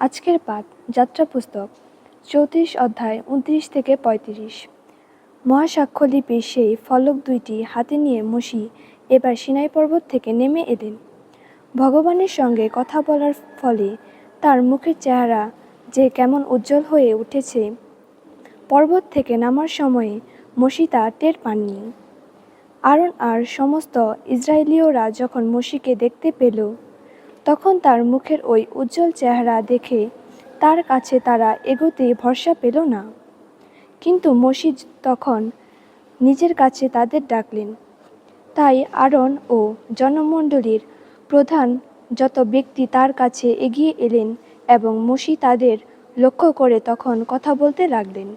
আজকের পাঠ, যাত্রা পুস্তক, চৌত্রিশ অধ্যায়, উনত্রিশ থেকে পঁয়ত্রিশ। মহাসাক্ষ্যলিপির সেই ফলক দুইটি হাতে নিয়ে মুশি এবার সিনাই পর্বত থেকে নেমে এলেন। ভগবানের সঙ্গে কথা বলার ফলে তার মুখের চেহারা যে কেমন উজ্জ্বল হয়ে উঠেছে, পর্বত থেকে নামার সময়ে মসি তা টের পাননি। আরন আর সমস্ত ইসরায়েলীয়রা যখন মসিকে দেখতে পেল তখন তার মুখের ওই উজ্জ্বল চেহারা দেখে তার কাছে তারা এগোতে ভরসা পেল না। কিন্তু মসিদ তখন নিজের কাছে তাদের ডাকলেন। তাই আরন ও জনমণ্ডলীর প্রধান যত ব্যক্তি তার কাছে এগিয়ে এলেন এবং মসি তাদের লক্ষ্য করে তখন কথা বলতে লাগলেন।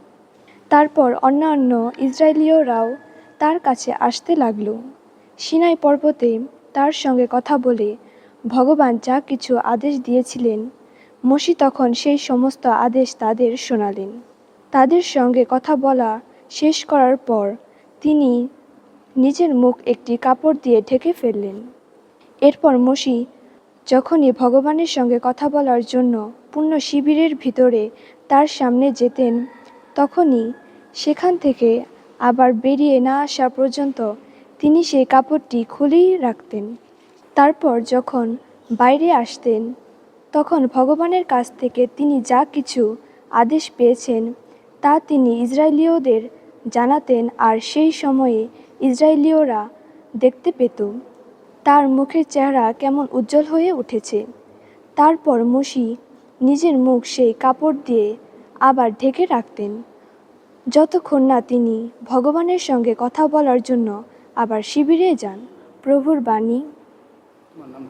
তারপর অন্যান্য ইসরায়েলীয়রাও তার কাছে আসতে লাগল। সিনাই পর্বতে তার সঙ্গে কথা বলে ভগবান যা কিছু আদেশ দিয়েছিলেন, মসি তখন সেই সমস্ত আদেশ তাদের শোনালেন। তাদের সঙ্গে কথা বলা শেষ করার পর তিনি নিজের মুখ একটি কাপড় দিয়ে ঢেকে ফেললেন। এরপর মসি যখনই ভগবানের সঙ্গে কথা বলার জন্য পূর্ণ শিবিরের ভিতরে তার সামনে যেতেন, তখনই সেখান থেকে আবার বেরিয়ে না আসা পর্যন্ত তিনি সেই কাপড়টি খুলেই রাখতেন। তারপর যখন বাইরে আসতেন, তখন ভগবানের কাছ থেকে তিনি যা কিছু আদেশ পেয়েছেন, তা তিনি ইসরায়েলীয়দের জানাতেন আর সেই সময়ে ইসরায়েলীয়রা দেখতে পেত। তার মুখের চেহারা কেমন উজ্জ্বল হয়ে উঠেছে। তারপর মুশি নিজের মুখ সেই কাপড় দিয়ে আবার ঢেকে রাখতেন। যতক্ষণ না তিনি ভগবানের সঙ্গে কথা বলার জন্য আবার শিবিরে যান। প্রভুর বাণী। তোমার নাম